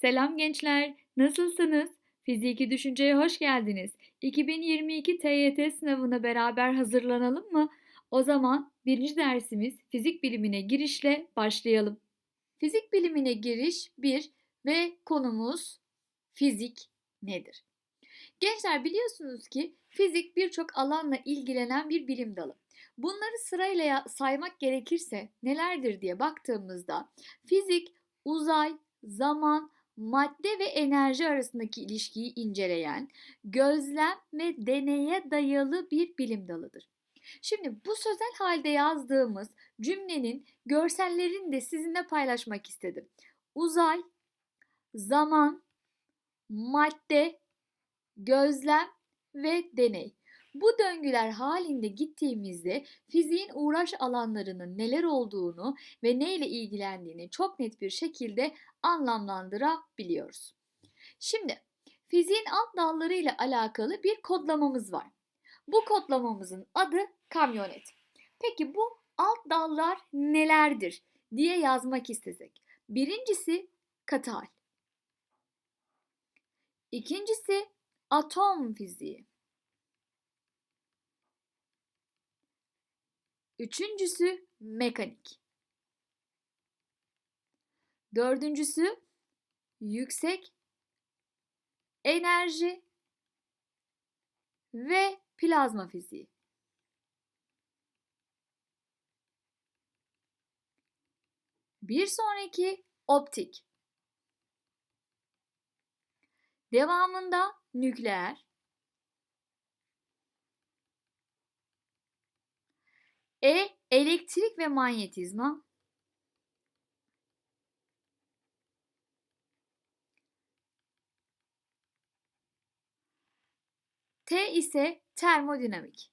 Selam gençler, nasılsınız? Fiziki Düşünce'ye hoş geldiniz. 2022 TYT sınavına beraber hazırlanalım mı? O zaman birinci dersimiz fizik bilimine girişle başlayalım. Fizik bilimine giriş 1 ve konumuz fizik nedir? Gençler biliyorsunuz ki fizik birçok alanla ilgilenen bir bilim dalı. Bunları sırayla saymak gerekirse nelerdir diye baktığımızda fizik uzay, zaman, madde ve enerji arasındaki ilişkiyi inceleyen, gözlem ve deneye dayalı bir bilim dalıdır. Şimdi bu sözel halde yazdığımız cümlenin görsellerini de sizinle paylaşmak istedim. Uzay, zaman, madde, gözlem ve deney. Bu döngüler halinde gittiğimizde fiziğin uğraş alanlarının neler olduğunu ve neyle ilgilendiğini çok net bir şekilde anlamlandırabiliyoruz. Şimdi fiziğin alt dalları ile alakalı bir kodlamamız var. Bu kodlamamızın adı kamyonet. Peki bu alt dallar nelerdir diye yazmak istesek. Birincisi katı hal. İkincisi atom fiziği. Üçüncüsü mekanik. Dördüncüsü yüksek enerji ve plazma fiziği. Bir sonraki optik. Devamında nükleer, E. Elektrik ve manyetizma. T ise termodinamik.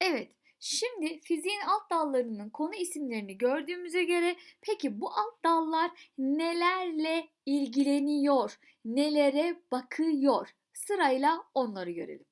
Evet, şimdi fiziğin alt dallarının konu isimlerini gördüğümüze göre peki bu alt dallar nelerle ilgileniyor, nelere bakıyor? Sırayla onları görelim.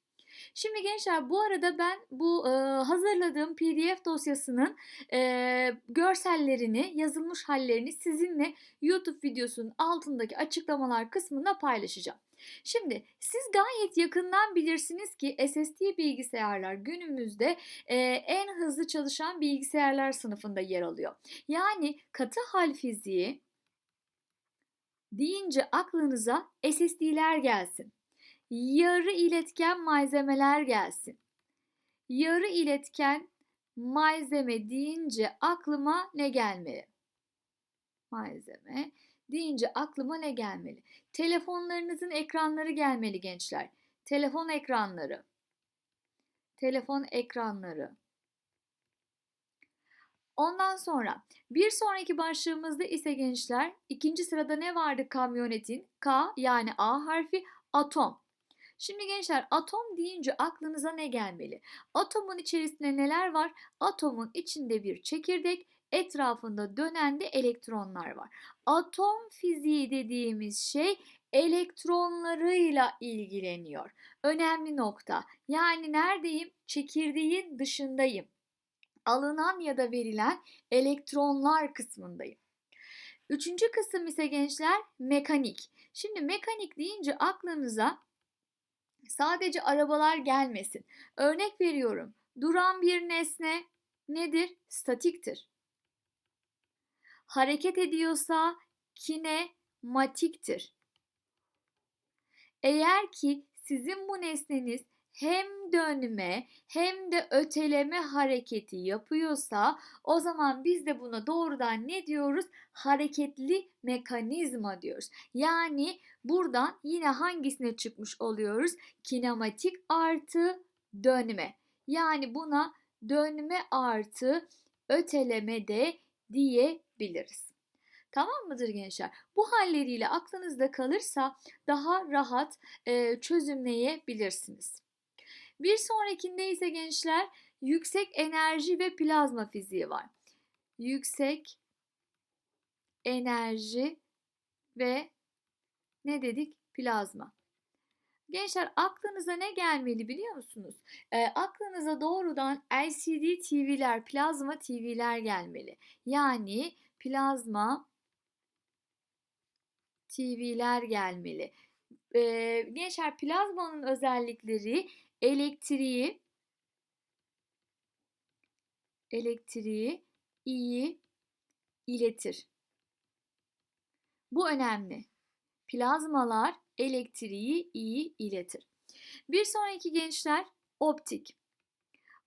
Şimdi gençler bu arada ben bu e, hazırladığım PDF dosyasının e, görsellerini, yazılmış hallerini sizinle YouTube videosunun altındaki açıklamalar kısmında paylaşacağım. Şimdi siz gayet yakından bilirsiniz ki SSD bilgisayarlar günümüzde e, en hızlı çalışan bilgisayarlar sınıfında yer alıyor. Yani katı hal fiziği deyince aklınıza SSD'ler gelsin yarı iletken malzemeler gelsin. Yarı iletken malzeme deyince aklıma ne gelmeli? Malzeme deyince aklıma ne gelmeli? Telefonlarınızın ekranları gelmeli gençler. Telefon ekranları. Telefon ekranları. Ondan sonra bir sonraki başlığımızda ise gençler ikinci sırada ne vardı kamyonetin? K yani A harfi atom. Şimdi gençler atom deyince aklınıza ne gelmeli? Atomun içerisinde neler var? Atomun içinde bir çekirdek, etrafında dönen de elektronlar var. Atom fiziği dediğimiz şey elektronlarıyla ilgileniyor. Önemli nokta. Yani neredeyim? Çekirdeğin dışındayım. Alınan ya da verilen elektronlar kısmındayım. Üçüncü kısım ise gençler mekanik. Şimdi mekanik deyince aklınıza Sadece arabalar gelmesin. Örnek veriyorum. Duran bir nesne nedir? Statiktir. Hareket ediyorsa kinematiktir. Eğer ki sizin bu nesneniz hem dönme hem de öteleme hareketi yapıyorsa o zaman biz de buna doğrudan ne diyoruz? Hareketli mekanizma diyoruz. Yani buradan yine hangisine çıkmış oluyoruz? Kinematik artı dönme. Yani buna dönme artı öteleme de diyebiliriz. Tamam mıdır gençler? Bu halleriyle aklınızda kalırsa daha rahat e, çözümleyebilirsiniz. Bir sonrakinde ise gençler yüksek enerji ve plazma fiziği var. Yüksek enerji ve ne dedik? Plazma. Gençler aklınıza ne gelmeli biliyor musunuz? E, aklınıza doğrudan LCD TV'ler, plazma TV'ler gelmeli. Yani plazma TV'ler gelmeli. E, gençler plazmanın özellikleri elektriği elektriği iyi iletir. Bu önemli. Plazmalar elektriği iyi iletir. Bir sonraki gençler optik.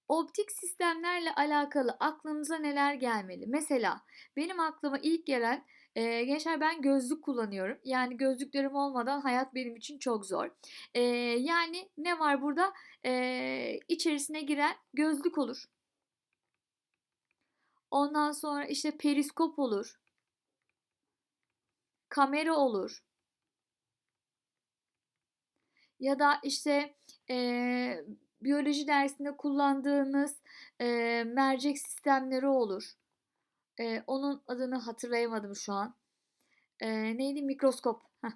Optik sistemlerle alakalı aklınıza neler gelmeli? Mesela benim aklıma ilk gelen e, gençler ben gözlük kullanıyorum. Yani gözlüklerim olmadan hayat benim için çok zor. E, yani ne var burada? E, içerisine giren gözlük olur. Ondan sonra işte periskop olur. Kamera olur. Ya da işte e, biyoloji dersinde kullandığınız e, mercek sistemleri olur. E, onun adını hatırlayamadım şu an. E, neydi? Mikroskop. Heh.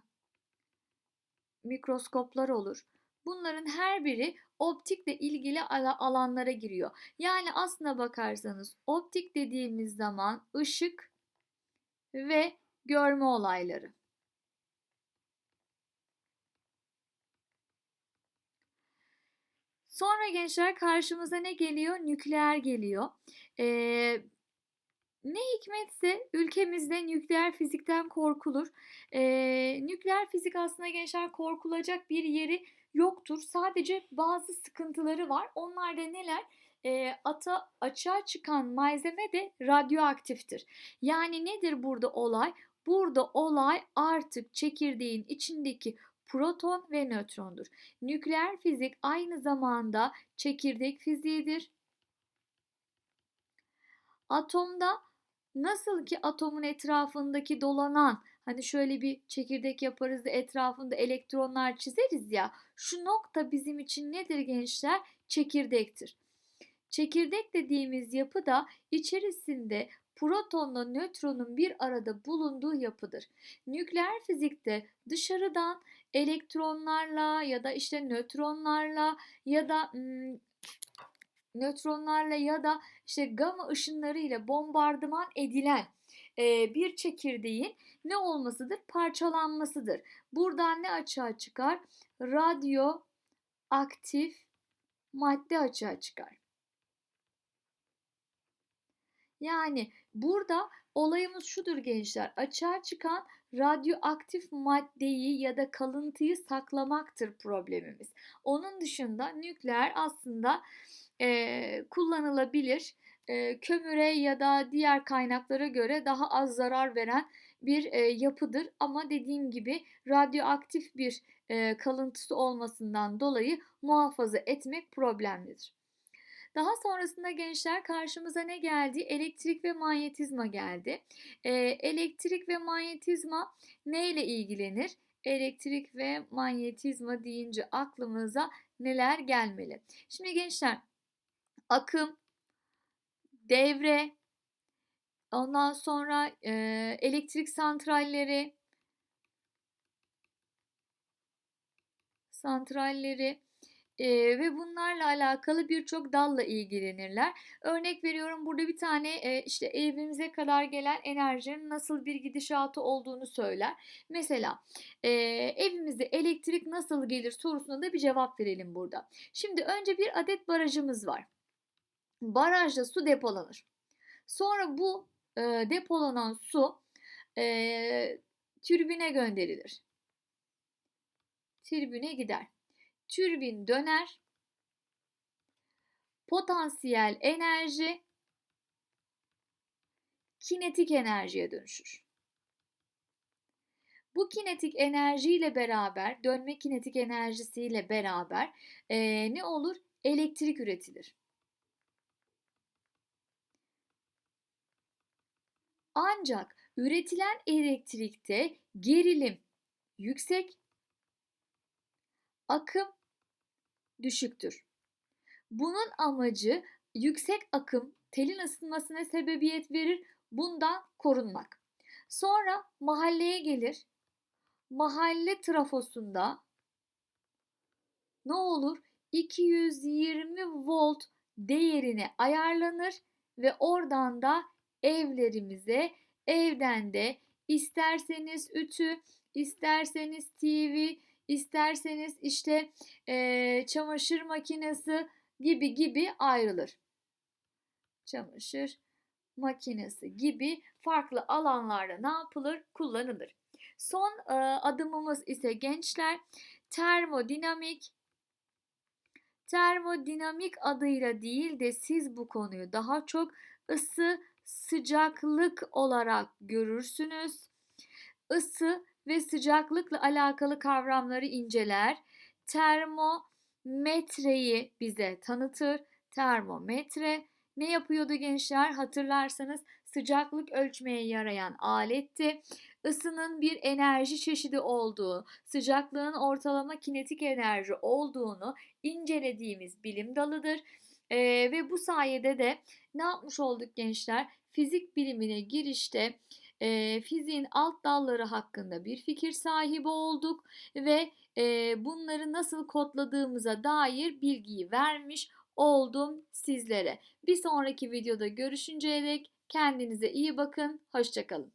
Mikroskoplar olur. Bunların her biri optikle ilgili alanlara giriyor. Yani aslına bakarsanız optik dediğimiz zaman ışık ve görme olayları. Sonra gençler karşımıza ne geliyor? Nükleer geliyor. Ee, ne hikmetse ülkemizde nükleer fizikten korkulur. Ee, nükleer fizik aslında gençler korkulacak bir yeri yoktur. Sadece bazı sıkıntıları var. Onlar da neler? E, ata açığa çıkan malzeme de radyoaktiftir. Yani nedir burada olay? Burada olay artık çekirdeğin içindeki proton ve nötrondur. Nükleer fizik aynı zamanda çekirdek fiziğidir. Atomda nasıl ki atomun etrafındaki dolanan Hani şöyle bir çekirdek yaparız da etrafında elektronlar çizeriz ya. Şu nokta bizim için nedir gençler? Çekirdektir. Çekirdek dediğimiz yapı da içerisinde protonla nötronun bir arada bulunduğu yapıdır. Nükleer fizikte dışarıdan elektronlarla ya da işte nötronlarla ya da ım, nötronlarla ya da işte gama ışınları ile bombardıman edilen bir çekirdeğin ne olmasıdır? Parçalanmasıdır. Buradan ne açığa çıkar? Radyo aktif madde açığa çıkar. Yani burada olayımız şudur gençler. Açığa çıkan radyoaktif maddeyi ya da kalıntıyı saklamaktır problemimiz. Onun dışında nükleer aslında e, kullanılabilir e, kömüre ya da diğer kaynaklara göre daha az zarar veren bir e, yapıdır. Ama dediğim gibi radyoaktif bir e, kalıntısı olmasından dolayı muhafaza etmek problemlidir. Daha sonrasında gençler karşımıza ne geldi? Elektrik ve manyetizma geldi. E, elektrik ve manyetizma neyle ilgilenir? Elektrik ve manyetizma deyince aklımıza neler gelmeli? Şimdi gençler akım, devre, ondan sonra e, elektrik santralleri, santralleri e, ve bunlarla alakalı birçok dalla ilgilenirler. Örnek veriyorum burada bir tane e, işte evimize kadar gelen enerjinin nasıl bir gidişatı olduğunu söyler. Mesela e, evimizde elektrik nasıl gelir sorusuna da bir cevap verelim burada. Şimdi önce bir adet barajımız var barajda su depolanır. Sonra bu e, depolanan su e, türbine gönderilir. Türbüne gider. Türbin döner. Potansiyel enerji kinetik enerjiye dönüşür. Bu kinetik enerjiyle beraber, dönme kinetik enerjisiyle beraber e, ne olur? Elektrik üretilir. Ancak üretilen elektrikte gerilim yüksek, akım düşüktür. Bunun amacı yüksek akım telin ısınmasına sebebiyet verir, bundan korunmak. Sonra mahalleye gelir. Mahalle trafosunda ne olur 220 volt değerine ayarlanır ve oradan da evlerimize evden de isterseniz ütü, isterseniz TV, isterseniz işte eee, çamaşır makinesi gibi gibi ayrılır. Çamaşır makinesi gibi farklı alanlarda ne yapılır? Kullanılır. Son e, adımımız ise gençler termodinamik. Termodinamik adıyla değil de siz bu konuyu daha çok ısı sıcaklık olarak görürsünüz. Isı ve sıcaklıkla alakalı kavramları inceler. Termometreyi bize tanıtır. Termometre ne yapıyordu gençler? Hatırlarsanız sıcaklık ölçmeye yarayan aletti. Isının bir enerji çeşidi olduğu, sıcaklığın ortalama kinetik enerji olduğunu incelediğimiz bilim dalıdır. Ee, ve bu sayede de ne yapmış olduk gençler? Fizik bilimine girişte e, fiziğin alt dalları hakkında bir fikir sahibi olduk ve e, bunları nasıl kodladığımıza dair bilgiyi vermiş oldum sizlere. Bir sonraki videoda görüşünceye dek kendinize iyi bakın, hoşçakalın.